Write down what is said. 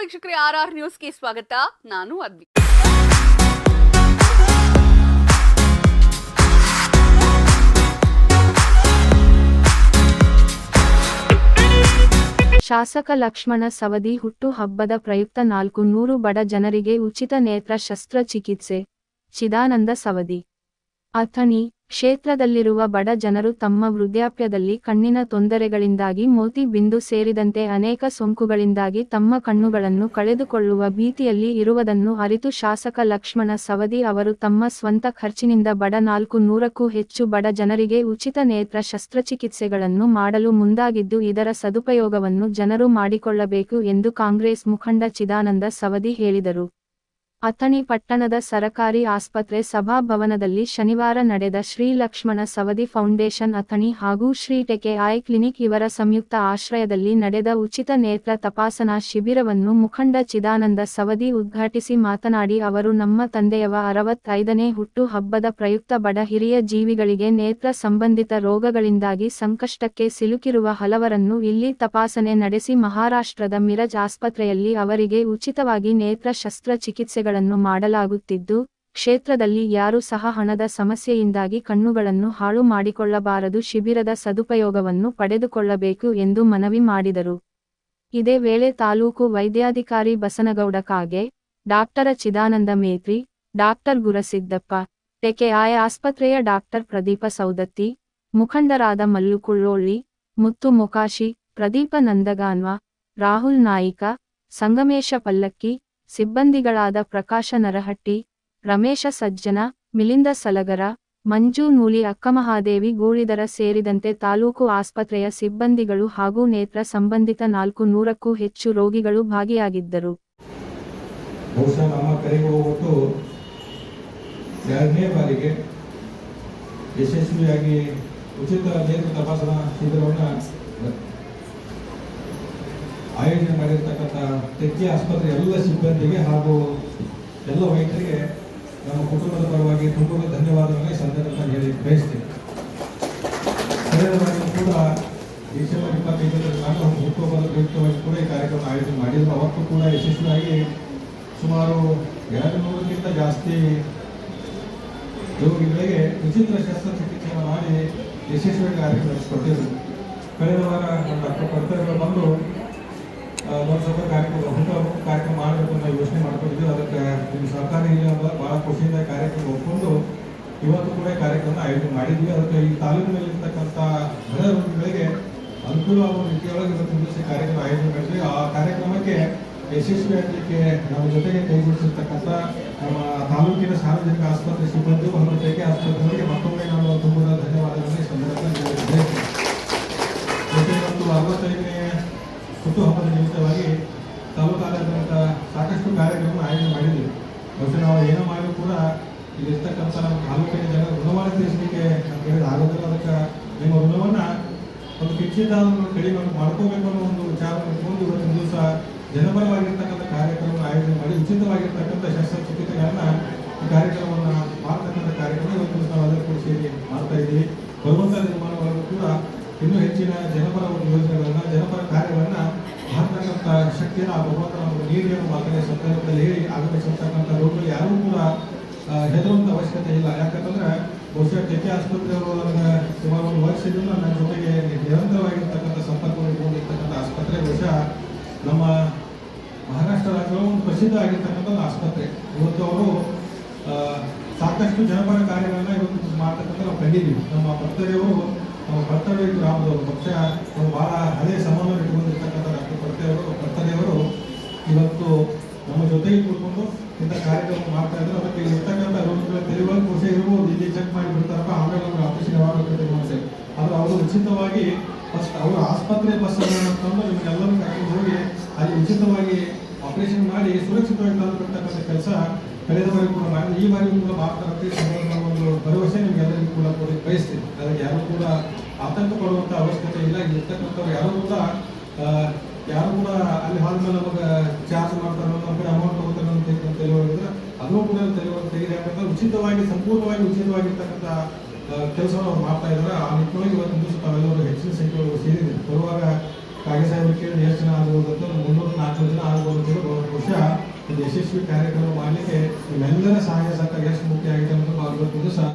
ವೀಕ್ಷಕರೇ R R ನ್ಯೂಸ್ಗೆ ಸ್ವಾಗತ. ನಾನು ಅದ್ವಿ ಶಾಸಕ ಲಕ್ಷ್ಮಣ ಸವದಿ ಹುಟ್ಟು ಹಬ್ಬದ ಪ್ರಯುಕ್ತ ನಾಲ್ಕು ನೂರು ಬಡ ಜನರಿಗೆ ಉಚಿತ ನೇತ್ರ ಶಸ್ತ್ರಚಿಕಿತ್ಸೆ. ಚಿದಾನಂದ ಸವದಿ ಅಥಣಿ ಕ್ಷೇತ್ರದಲ್ಲಿರುವ ಬಡ ಜನರು ತಮ್ಮ ವೃದ್ಧಾಪ್ಯದಲ್ಲಿ ಕಣ್ಣಿನ ತೊಂದರೆಗಳಿಂದಾಗಿ ಮೋತಿ ಬಿಂದು ಸೇರಿದಂತೆ ಅನೇಕ ಸೋಂಕುಗಳಿಂದಾಗಿ ತಮ್ಮ ಕಣ್ಣುಗಳನ್ನು ಕಳೆದುಕೊಳ್ಳುವ ಭೀತಿಯಲ್ಲಿ ಇರುವುದನ್ನು ಅರಿತು ಶಾಸಕ ಲಕ್ಷ್ಮಣ ಸವದಿ ಅವರು ತಮ್ಮ ಸ್ವಂತ ಖರ್ಚಿನಿಂದ ಬಡ ನಾಲ್ಕು ನೂರಕ್ಕೂ ಹೆಚ್ಚು ಬಡ ಜನರಿಗೆ ಉಚಿತ ನೇತ್ರ ಶಸ್ತ್ರಚಿಕಿತ್ಸೆಗಳನ್ನು ಮಾಡಲು ಮುಂದಾಗಿದ್ದು ಇದರ ಸದುಪಯೋಗವನ್ನು ಜನರು ಮಾಡಿಕೊಳ್ಳಬೇಕು ಎಂದು ಕಾಂಗ್ರೆಸ್ ಮುಖಂಡ ಚಿದಾನಂದ ಸವದಿ ಹೇಳಿದರು. ಅಥಣಿ ಪಟ್ಟಣದ ಸರಕಾರಿ ಆಸ್ಪತ್ರೆ ಸಭಾಭವನದಲ್ಲಿ ಶನಿವಾರ ನಡೆದ ಶ್ರೀ ಲಕ್ಷ್ಮಣ ಸವದಿ ಫೌಂಡೇಶನ್ ಅಥಣಿ ಹಾಗೂ ಶ್ರೀ ಟೆಕೆ ಐ ಕ್ಲಿನಿಕ್ ಇವರ ಸಂಯುಕ್ತ ಆಶ್ರಯದಲ್ಲಿ ನಡೆದ ಉಚಿತ ನೇತ್ರ ತಪಾಸಣಾ ಶಿಬಿರವನ್ನು ಮುಖಂಡ ಚಿದಾನಂದ ಸವದಿ ಉದ್ಘಾಟಿಸಿ ಮಾತನಾಡಿ ಅವರು, ನಮ್ಮ ತಂದೆಯವ ಅರವತ್ತೈದನೇ ಹುಟ್ಟು ಹಬ್ಬದ ಪ್ರಯುಕ್ತ ಬಡ ಹಿರಿಯ ಜೀವಿಗಳಿಗೆ ನೇತ್ರ ಸಂಬಂಧಿತ ರೋಗಗಳಿಂದಾಗಿ ಸಂಕಷ್ಟಕ್ಕೆ ಸಿಲುಕಿರುವ ಹಲವರನ್ನು ಇಲ್ಲಿ ತಪಾಸಣೆ ನಡೆಸಿ ಮಹಾರಾಷ್ಟ್ರದ ಮಿರಜ್ ಆಸ್ಪತ್ರೆಯಲ್ಲಿ ಅವರಿಗೆ ಉಚಿತವಾಗಿ ನೇತ್ರ ಶಸ್ತ್ರಚಿಕಿತ್ಸೆಗಳನ್ನು ಮಾಡಲಾಗುತ್ತಿದ್ದು, ಕ್ಷೇತ್ರದಲ್ಲಿ ಯಾರೂ ಸಹ ಹಣದ ಸಮಸ್ಯೆಯಿಂದಾಗಿ ಕಣ್ಣುಗಳನ್ನು ಹಾಳು ಮಾಡಿಕೊಳ್ಳಬಾರದು, ಶಿಬಿರದ ಸದುಪಯೋಗವನ್ನು ಪಡೆದುಕೊಳ್ಳಬೇಕು ಎಂದು ಮನವಿ ಮಾಡಿದರು. ಇದೇ ವೇಳೆ ತಾಲೂಕು ವೈದ್ಯಾಧಿಕಾರಿ ಬಸನಗೌಡ ಕಾಗೆ, ಡಾಕ್ಟರ ಚಿದಾನಂದ ಮೇತ್ರಿ, ಡಾಕ್ಟರ್ ಗುರಸಿದ್ದಪ್ಪ ಟೆಕೆ ಆಯ ಆಸ್ಪತ್ರೆಯ ಡಾಕ್ಟರ್ ಪ್ರದೀಪ ಸೌದತ್ತಿ, ಮುಖಂಡರಾದ ಮಲ್ಲುಕುಳ್ಳೋಳ್ಳಿ ಮುತ್ತು ಮೊಕಾಶಿ, ಪ್ರದೀಪ ನಂದಗಾನ್ವ, ರಾಹುಲ್ ನಾಯಿಕ, ಸಂಗಮೇಶ ಪಲ್ಲಕ್ಕಿ ಸಿಬ್ಬಂದಿಗಳಾದ ಪ್ರಕಾಶ ನರಹಟ್ಟಿ, ರಮೇಶ ಸಜ್ಜನ, ಮಿಲಿಂದ ಸಲಗರ, ಮಂಜು ನೂಲಿ, ಅಕ್ಕಮಹಾದೇವಿ ಗೂಳಿದರ ಸೇರಿದಂತೆ ತಾಲೂಕು ಆಸ್ಪತ್ರೆಯ ಸಿಬ್ಬಂದಿಗಳು ಹಾಗೂ ನೇತ್ರ ಸಂಬಂಧಿತ ನಾಲ್ಕು ನೂರಕ್ಕೂ ಹೆಚ್ಚು ರೋಗಿಗಳು ಭಾಗಿಯಾಗಿದ್ದರು. ಯಶಸ್ವಿಯಾಗಿ ಉಚಿತ ನೇತ್ರ ತಪಾಸಣಾ ಶಿಬಿರವನ್ನು ಆಯೋಜನೆ ಮಾಡಿರ್ತಕ್ಕಂಥ ತೆಕ್ಕಿ ಆಸ್ಪತ್ರೆ ಎಲ್ಲ ಸಿಬ್ಬಂದಿಗೆ ಹಾಗೂ ಎಲ್ಲ ವೈದ್ಯರಿಗೆ ನಮ್ಮ ಕುಟುಂಬದ ಪರವಾಗಿ ತುಂಬ ಧನ್ಯವಾದಗಳನ್ನು ಸಂದರ್ಭದಲ್ಲಿ ಹೇಳಿ ಬಯಸ್ತೀನಿ. ಕೂಡ ಡಿಸೆಂಬರ್ ಇಪ್ಪತ್ತೈದರಲ್ಲಿ ನಾನು ಹುಟ್ಟುಹಬ್ಬದ ಪ್ರಯುಕ್ತವಾಗಿ ಕೂಡ ಈ ಕಾರ್ಯಕ್ರಮ ಆಯೋಜನೆ ಮಾಡಿದ್ರು. ಅವತ್ತು ಕೂಡ ಯಶಸ್ವಿಯಾಗಿ ಸುಮಾರು ಎರಡು ನೂರಕ್ಕಿಂತ ಜಾಸ್ತಿ ರೋಗಿಗಳಿಗೆ ಉಚಿತ ಶಸ್ತ್ರಚಿಕಿತ್ಸೆಯನ್ನು ಮಾಡಿ ಯಶಸ್ವಿಯಾಗಿ ಕಾರ್ಯಕ್ರಮ ನಡೆಸಿಕೊಟ್ಟಿದ್ರು. ಕಳೆದ ವಾರ ಡಾಕ್ಟರ್ ಕರ್ತವ್ಯ ಬಂದು ಲೋಕಸಭಾ ಕಾರ್ಯಕ್ರಮ ಹುಟ್ಟು ಕಾರ್ಯಕ್ರಮ ಮಾಡಬೇಕು ಅನ್ನೋ ಯೋಚನೆ ಮಾಡ್ಕೊಂಡಿದ್ದೀವಿ. ಅದಕ್ಕೆ ನಿಮ್ಮ ಸರ್ಕಾರ ಇಲ್ಲ ಅಂತ ಭಾಳ ಖುಷಿಯಿಂದ ಕಾರ್ಯಕ್ರಮ ಒಪ್ಪಿಕೊಂಡು ಇವತ್ತು ಕೂಡ ಕಾರ್ಯಕ್ರಮ ಆಯೋಜನೆ ಮಾಡಿದ್ವಿ ಅದಕ್ಕೆ ಈ ತಾಲೂಕಿನಲ್ಲಿರ್ತಕ್ಕಂಥ ಬಡ ರೋಗಿಗಳಿಗೆ ಅನುಕೂಲವಾಗುವ ರೀತಿಯೊಳಗೆ ಇವತ್ತು ದಿವಸ ಕಾರ್ಯಕ್ರಮ ಆಯೋಜನೆ ಮಾಡಿದ್ವಿ ಆ ಕಾರ್ಯಕ್ರಮಕ್ಕೆ ಯಶಸ್ವಿ ಆಗಲಿಕ್ಕೆ ನಮ್ಮ ಜೊತೆಗೆ ಕೈಗೂಡಿಸಿರ್ತಕ್ಕಂಥ ನಮ್ಮ ತಾಲೂಕಿನ ಸಾರ್ವಜನಿಕ ಆಸ್ಪತ್ರೆ ಸಿಬ್ಬಂದಿ ಹಾಗೂ ಆಸ್ಪತ್ರೆಗೆ ಆಸ್ಪತ್ರೆಗಳಿಗೆ ಮತ್ತೊಮ್ಮೆ ನಾನು ಇಲ್ಲಿರ್ತಕ್ಕಂಥ ನಮ್ಮ ತಾಲೂಕಿನ ಜನ ಋಣವನ್ನು ತೀರಿಸಲಿಕ್ಕೆ ಅಂತ ಹೇಳಿ ಆಗೋದಿಲ್ಲ. ಅದಕ್ಕೆ ನಿಮ್ಮ ಋಣವನ್ನು ಒಂದು ಕಿಚ್ಚಿತ ಕಡಿಮೆ ಮಾಡ್ಕೋಬೇಕು ಅನ್ನೋ ಒಂದು ವಿಚಾರವನ್ನು ಇಟ್ಕೊಂಡು ಇವತ್ತಿನ ದಿವಸ ಜನಪರವಾಗಿರ್ತಕ್ಕಂಥ ಕಾರ್ಯಕ್ರಮ ಆಯೋಜನೆ ಮಾಡಿ, ಉಚಿತವಾಗಿರ್ತಕ್ಕಂಥ ಶಸ್ತ್ರಚಿಕಿತ್ಸೆಗಳನ್ನ ಈ ಕಾರ್ಯಕ್ರಮವನ್ನು ಮಾಡ್ತಕ್ಕಂಥ ಕಾರ್ಯಕ್ರಮ ಇವತ್ತು ನಾವು ಅದರ ಕೂಡ ಸೇರಿ ಮಾಡ್ತಾ ಇದ್ದೀವಿ. ಭಗವಂತ ನಿರ್ಮಾಣಗಳನ್ನು ಕೂಡ ಇನ್ನೂ ಹೆಚ್ಚಿನ ಜನಪರ ಒಂದು ಯೋಜನೆಗಳನ್ನ, ಜನಪರ ಕಾರ್ಯಗಳನ್ನ ಮಾಡ್ತಕ್ಕಂಥ ಶಕ್ತಿಯನ್ನು ಆ ಭಗವಂತ ನಮಗೆ ನೀಡಿ ಮಾತನ್ನ ಸಂದರ್ಭದಲ್ಲಿ ಹೇಳಿ ಆಗಮಿಸಿರ್ತಕ್ಕಂಥ ರೋಗಿಗಳು ಯಾರೂ ಕೂಡ ಹೆದರುವಂತ ಅವಶ್ಯಕತೆ ಇಲ್ಲ. ಯಾಕಂತಂದ್ರೆ ಬಹುಶಃ ಕೆ ಆಸ್ಪತ್ರೆಯವರು ನನಗೆ ಸುಮಾರು ಒಂದು ವರ್ಷದಿಂದ ನನ್ನ ಜೊತೆಗೆ ನಿರಂತರವಾಗಿರ್ತಕ್ಕಂಥ ಸಂಪರ್ಕವನ್ನು ಇಟ್ಕೊಂಡಿರ್ತಕ್ಕಂಥ ಆಸ್ಪತ್ರೆ ಬಹುಶಃ ನಮ್ಮ ಮಹಾರಾಷ್ಟ್ರ ರಾಜ್ಯದ ಒಂದು ಪ್ರಸಿದ್ಧ ಆಗಿರ್ತಕ್ಕಂಥ ಒಂದು ಆಸ್ಪತ್ರೆ. ಇವತ್ತು ಅವರು ಸಾಕಷ್ಟು ಜನಪರ ಕಾರ್ಯಗಳನ್ನ ಇವತ್ತು ಮಾಡ್ತಕ್ಕಂಥ ನಾವು ಕಂಡಿದ್ದೀವಿ. ನಮ್ಮ ಭಕ್ತರಿಯವರು, ನಮ್ಮ ಭರ್ತವ್ಯ ಗ್ರಾಮದವರು ಪಕ್ಷ ಬಹಳ ಹಳೆಯ ಸಂಬಂಧ ಇಟ್ಟುಕೊಂಡಿರ್ತಕ್ಕಂಥ ಡಾಕ್ಟರ್ ಭರ್ತದೇವರು ಇವತ್ತು ನಮ್ಮ ಜೊತೆಗೆ ಕೂತ್ಕೊಂಡು ಇಂಥ ಕಾರ್ಯಕ್ರಮ ಮಾಡ್ತಾ ಇದ್ರು ಅದಕ್ಕೆ ಇರ್ತಕ್ಕಂಥ ರೋಗಿಗಳ ತೆರೆಯುವಾಗ ಖುಷಿ ಇರ್ಬೋದು. ಇಲ್ಲಿ ಚೆಕ್ ಮಾಡಿ ಬಿಡ್ತಾರಪ್ಪ. ಆಮೇಲೆ ನಮ್ಗೆ ಆಪರೇಷನ್ ಯಾವಾಗ ಮನಸ್ಸೆ ಆದರೆ ಅವರು ಉಚಿತವಾಗಿ ಫಸ್ಟ್ ಅವರು ಆಸ್ಪತ್ರೆ ಬಸ್ ಅಂತಂದು ತಂದು ನಿಮ್ಗೆಲ್ಲರೂ ಕರ್ಕೊಂಡು ಹೋಗಿ ಅಲ್ಲಿ ಉಚಿತವಾಗಿ ಆಪರೇಷನ್ ಮಾಡಿ ಸುರಕ್ಷಿತವಾಗಿ ತಂದು ಕೆಲಸ ಕಳೆದ ಬಾರಿ ಕೂಡ ಮಾಡಿ ಈ ಬಾರಿ ಕೂಡ ಮಾಡ್ತಾರಂತೆ ಒಂದು ಭರವಸೆ ನಿಮ್ಗೆಲ್ಲರಿಗೂ ಕೂಡ ಕೊಡಿ ಬಯಸ್ತೀನಿ. ಅದಕ್ಕೆ ಯಾರು ಕೂಡ ಆತಂಕ ಪಡುವಂಥ ಅವಶ್ಯಕತೆ ಇಲ್ಲ. ಇರ್ತಕ್ಕಂಥವ್ರು ಯಾರು ಕೂಡ ಯಾರು ಕೂಡ ಅಲ್ಲಿ ಹಾಲ್ ಮೇಲೆ ನಮಗೆ ಚಾರ್ಜ್ ಮಾಡ್ತಾರೆ ಅಮೌಂಟ್ ತಗೋತಾರೆ ಅಂತ ತಿಳಿಯೋದ್ರೆ ಅದನ್ನು ಕೂಡ ತಿಳಿಯುವ ತೆಗೆದು ಯಾಕಂದ್ರೆ ಉಚಿತವಾಗಿ, ಸಂಪೂರ್ಣವಾಗಿ ಉಚಿತವಾಗಿರ್ತಕ್ಕಂಥ ಕೆಲಸವನ್ನು ಅವ್ರು ಮಾಡ್ತಾ ಇದ್ದಾರೆ. ಆ ನಿಟ್ಟಿನೊಳಗೆ ಇವತ್ತು ದಿವಸ ತಾವೆಲ್ಲರೂ ಹೆಚ್ಚಿನ ಸಂಖ್ಯೆಯವರು ಸೇರಿದೆ ಬರುವಾಗ ಕಾಗೆ ಸಾಹೇಬರು ಕೇಳಿ ಎಷ್ಟು ಜನ ಆಗ್ಬೋದು ಅಂತ ಮುನ್ನೂರು ನಾಲ್ಕು ಜನ ಆಗ್ಬೋದು ಅಂತ ಹೇಳಿ ಒಂದು ಯಶಸ್ವಿ ಕಾರ್ಯಕ್ರಮ ಮಾಡಲಿಕ್ಕೆ ನಿಮ್ಮೆಲ್ಲರ ಸಹಾಯ ಸಹಕಾರ ಎಷ್ಟು ಮುಖ್ಯ ಆಗಿದೆ ಅನ್ನೋದು ಇವತ್ತು ಸಹ